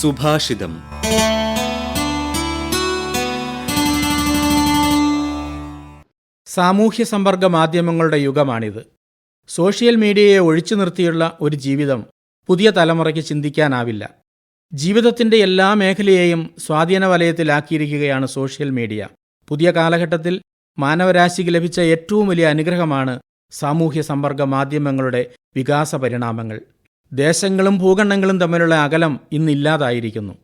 സുഭാഷിതം. സാമൂഹ്യ സമ്പർക്ക മാധ്യമങ്ങളുടെ യുഗമാണിത്. സോഷ്യൽ മീഡിയയെ ഒഴിച്ചു നിർത്തിയുള്ള ഒരു ജീവിതം പുതിയ തലമുറയ്ക്ക് ചിന്തിക്കാനാവില്ല. ജീവിതത്തിന്റെ എല്ലാ മേഖലയെയും സ്വാധീന വലയത്തിലാക്കിയിരിക്കുകയാണ് സോഷ്യൽ മീഡിയ. പുതിയ കാലഘട്ടത്തിൽ മാനവരാശിക്ക് ലഭിച്ച ഏറ്റവും വലിയ അനുഗ്രഹമാണ് സാമൂഹ്യ സമ്പർക്ക മാധ്യമങ്ങളുടെ വികാസ പരിണാമങ്ങൾ ദേശങ്ങളും ഭൂഖണ്ഡങ്ങളും തമ്മിലുള്ള അകലം ഇന്നില്ലാതായിരിക്കുന്നു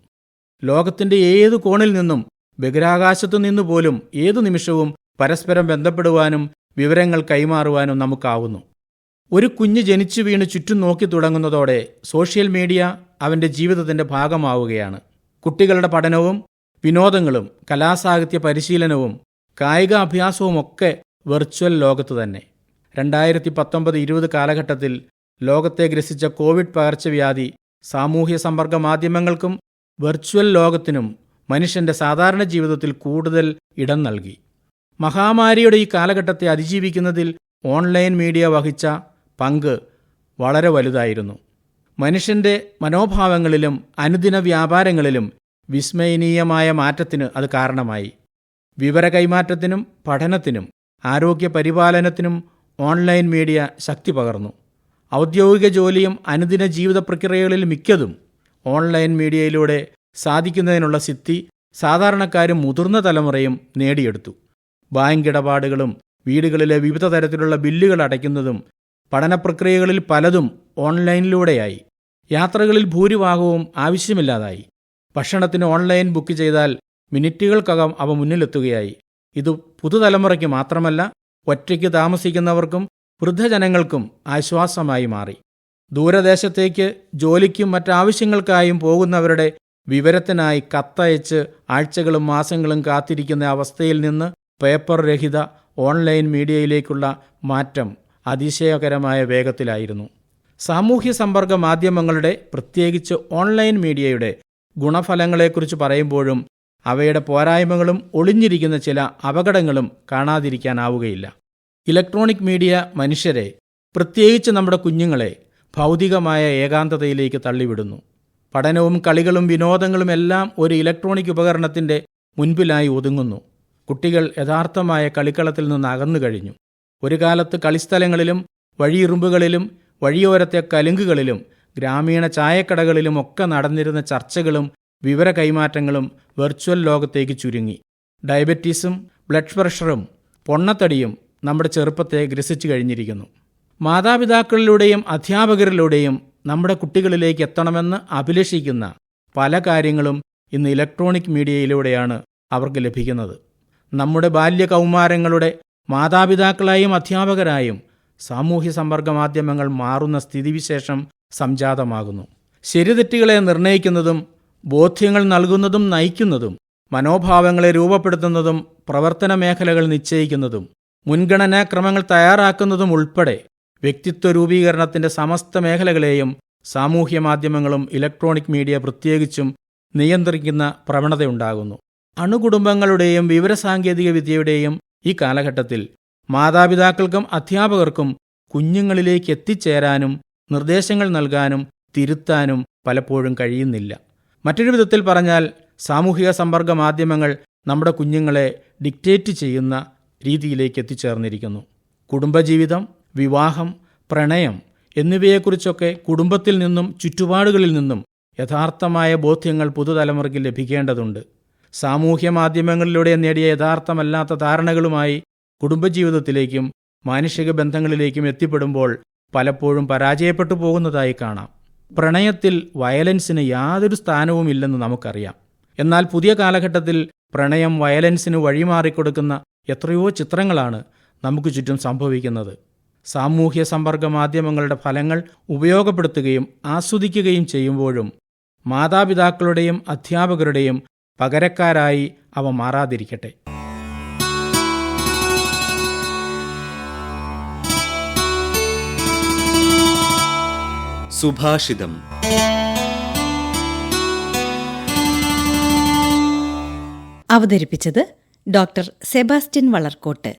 ലോകത്തിന്റെ ഏത് കോണിൽ നിന്നും ബഹിരാകാശത്തു നിന്നു പോലും ഏതു നിമിഷവും പരസ്പരം ബന്ധപ്പെടുവാനും വിവരങ്ങൾ കൈമാറുവാനും നമുക്കാവുന്നു. ഒരു കുഞ്ഞ് ജനിച്ചു വീണ് ചുറ്റും നോക്കി തുടങ്ങുന്നതോടെ സോഷ്യൽ മീഡിയ അവന്റെ ജീവിതത്തിന്റെ ഭാഗമാവുകയാണ്. കുട്ടികളുടെ പഠനവും വിനോദങ്ങളും കലാസാഹിത്യ പരിശീലനവും കായിക വെർച്വൽ ലോകത്ത് തന്നെ. രണ്ടായിരത്തി പത്തൊമ്പത് ഇരുപത് കാലഘട്ടത്തിൽ ലോകത്തെ ഗ്രസിച്ച കോവിഡ് പകർച്ചവ്യാധി സാമൂഹ്യ സമ്പർക്ക മാധ്യമങ്ങൾക്കും വെർച്വൽ ലോകത്തിനും മനുഷ്യന്റെ സാധാരണ ജീവിതത്തിൽ കൂടുതൽ ഇടം നൽകി. മഹാമാരിയുടെ ഈ കാലഘട്ടത്തെ അതിജീവിക്കുന്നതിൽ ഓൺലൈൻ മീഡിയ വഹിച്ച പങ്ക് വളരെ വലുതായിരുന്നു. മനുഷ്യന്റെ മനോഭാവങ്ങളിലും അനുദിന വ്യാപാരങ്ങളിലും വിസ്മയനീയമായ മാറ്റത്തിന് അത് കാരണമായി. വിവര കൈമാറ്റത്തിനും പഠനത്തിനും ആരോഗ്യ പരിപാലനത്തിനും ഓൺലൈൻ മീഡിയ ശക്തി പകർന്നു. ഔദ്യോഗിക ജോലിയും അനുദിന ജീവിത പ്രക്രിയകളിൽ മിക്കതും ഓൺലൈൻ മീഡിയയിലൂടെ സാധിക്കുന്നതിനുള്ള സിദ്ധി സാധാരണക്കാരും മുതിർന്ന തലമുറയും നേടിയെടുത്തു. ബാങ്ക് ഇടപാടുകളും വീടുകളിലെ വിവിധ തരത്തിലുള്ള ബില്ലുകൾ അടയ്ക്കുന്നതും പഠന പ്രക്രിയകളിൽ പലതും ഓൺലൈനിലൂടെയായി. യാത്രകളിൽ ഭൂരിഭാഗവും ആവശ്യമില്ലാതായി. ഭക്ഷണത്തിന് ഓൺലൈൻ ബുക്ക് ചെയ്താൽ മിനിറ്റുകൾക്കകം അവ മുന്നിലെത്തുകയായി. ഇത് പുതുതലമുറയ്ക്ക് മാത്രമല്ല ഒറ്റയ്ക്ക് താമസിക്കുന്നവർക്കും വൃദ്ധജനങ്ങൾക്കും ആശ്വാസമായി മാറി. ദൂരദേശത്തേക്ക് ജോലിക്കും മറ്റാവശ്യങ്ങൾക്കായും പോകുന്നവരുടെ വിവരത്തിനായി കത്തയച്ച് ആഴ്ചകളും മാസങ്ങളും കാത്തിരിക്കുന്ന അവസ്ഥയിൽ നിന്ന് പേപ്പർ രഹിത ഓൺലൈൻ മീഡിയയിലേക്കുള്ള മാറ്റം അതിശയകരമായ വേഗത്തിലായിരുന്നു. സാമൂഹ്യ സമ്പർക്ക മാധ്യമങ്ങളുടെ പ്രത്യേകിച്ച് ഓൺലൈൻ മീഡിയയുടെ ഗുണഫലങ്ങളെക്കുറിച്ച് പറയുമ്പോഴും അവയുടെ പോരായ്മകളും ഒളിഞ്ഞിരിക്കുന്ന ചില അപകടങ്ങളും കാണാതിരിക്കാനാവുകയില്ല. ഇലക്ട്രോണിക് മീഡിയ മനുഷ്യരെ പ്രത്യേകിച്ച് നമ്മുടെ കുഞ്ഞുങ്ങളെ ഭൗതികമായ ഏകാന്തതയിലേക്ക് തള്ളിവിടുന്നു. പഠനവും കളികളും വിനോദങ്ങളും എല്ലാം ഒരു ഇലക്ട്രോണിക് ഉപകരണത്തിന്റെ മുൻപിലായി ഒതുങ്ങുന്നു. കുട്ടികൾ യഥാർത്ഥമായ കളിക്കളത്തിൽ നിന്ന് അകന്നു കഴിഞ്ഞു. ഒരു കാലത്ത് കളിസ്ഥലങ്ങളിലും വഴിയിറുമ്പുകളിലും വഴിയോരത്തെ കലുങ്കുകളിലും ഗ്രാമീണ ചായക്കടകളിലും ഒക്കെ നടന്നിരുന്ന ചർച്ചകളും വിവര കൈമാറ്റങ്ങളും വെർച്വൽ ലോകത്തേക്ക് ചുരുങ്ങി. ഡയബറ്റീസും ബ്ലഡ് പ്രഷറും പൊണ്ണത്തടിയും നമ്മുടെ ചെറുപ്പത്തെ ഗ്രസിച്ചു കഴിഞ്ഞിരിക്കുന്നു. മാതാപിതാക്കളിലൂടെയും അധ്യാപകരിലൂടെയും നമ്മുടെ കുട്ടികളിലേക്ക് എത്തണമെന്ന് അഭിലഷിക്കുന്ന പല കാര്യങ്ങളും ഇന്ന് ഇലക്ട്രോണിക് മീഡിയയിലൂടെയാണ് അവർക്ക് ലഭിക്കുന്നത്. നമ്മുടെ ബാല്യകൗമാരങ്ങളുടെ മാതാപിതാക്കളായും അധ്യാപകരായും സാമൂഹ്യ സമ്പർക്ക മാധ്യമങ്ങൾ മാറുന്ന സ്ഥിതിവിശേഷം സംജാതമാകുന്നു. ശരിതെറ്റുകളെ നിർണയിക്കുന്നതും ബോധ്യങ്ങൾ നൽകുന്നതും നയിക്കുന്നതും മനോഭാവങ്ങളെ രൂപപ്പെടുത്തുന്നതും പ്രവർത്തന മേഖലകൾ നിശ്ചയിക്കുന്നതും മുൻഗണനാക്രമങ്ങൾ തയ്യാറാക്കുന്നതും ഉൾപ്പെടെ വ്യക്തിത്വ രൂപീകരണത്തിന്റെ സമസ്ത മേഖലകളെയും സാമൂഹ്യ മാധ്യമങ്ങളും ഇലക്ട്രോണിക് മീഡിയ പ്രത്യേകിച്ചും നിയന്ത്രിക്കുന്ന പ്രവണതയുണ്ടാകുന്നു. അണുകുടുംബങ്ങളുടെയും വിവരസാങ്കേതിക വിദ്യയുടെയും ഈ കാലഘട്ടത്തിൽ മാതാപിതാക്കൾക്കും അധ്യാപകർക്കും കുഞ്ഞുങ്ങളിലേക്ക് എത്തിച്ചേരാനും നിർദ്ദേശങ്ങൾ നൽകാനും തിരുത്താനും പലപ്പോഴും കഴിയുന്നില്ല. മറ്റൊരു വിധത്തിൽ പറഞ്ഞാൽ സാമൂഹിക സമ്പർക്ക മാധ്യമങ്ങൾ നമ്മുടെ കുഞ്ഞുങ്ങളെ ഡിക്റ്റേറ്റ് ചെയ്യുന്ന രീതിയിലേക്ക് എത്തിച്ചേർന്നിരിക്കുന്നു. കുടുംബജീവിതം വിവാഹം പ്രണയം എന്നിവയെക്കുറിച്ചൊക്കെ കുടുംബത്തിൽ നിന്നും ചുറ്റുപാടുകളിൽ നിന്നും യഥാർത്ഥമായ ബോധ്യങ്ങൾ പുതുതലമുറയ്ക്ക് ലഭിക്കേണ്ടതുണ്ട്. സാമൂഹ്യ മാധ്യമങ്ങളിലൂടെ നേടിയ യഥാർത്ഥമല്ലാത്ത ധാരണകളുമായി കുടുംബജീവിതത്തിലേക്കും മാനുഷിക ബന്ധങ്ങളിലേക്കും എത്തിപ്പെടുമ്പോൾ പലപ്പോഴും പരാജയപ്പെട്ടു പോകുന്നതായി കാണാം. പ്രണയത്തിൽ വയലൻസിന് യാതൊരു സ്ഥാനവും ഇല്ലെന്ന് നമുക്കറിയാം. എന്നാൽ പുതിയ കാലഘട്ടത്തിൽ പ്രണയം വയലൻസിന് വഴിമാറിക്കൊടുക്കുന്ന എത്രയോ ചിത്രങ്ങളാണ് നമുക്ക് ചുറ്റും സംഭവിക്കുന്നത്. സാമൂഹ്യ സമ്പർക്ക മാധ്യമങ്ങളുടെ ഫലങ്ങൾ ഉപയോഗപ്പെടുത്തുകയും ആസ്വദിക്കുകയും ചെയ്യുമ്പോഴും മാതാപിതാക്കളുടെയും അധ്യാപകരുടെയും പകരക്കാരായി അവ മാറാതിരിക്കട്ടെ. സുഭാഷിതം. അവതരിപ്പിച്ചത് ഡോക്ടർ സെബാസ്റ്റ്യൻ വളർക്കോട്ട്.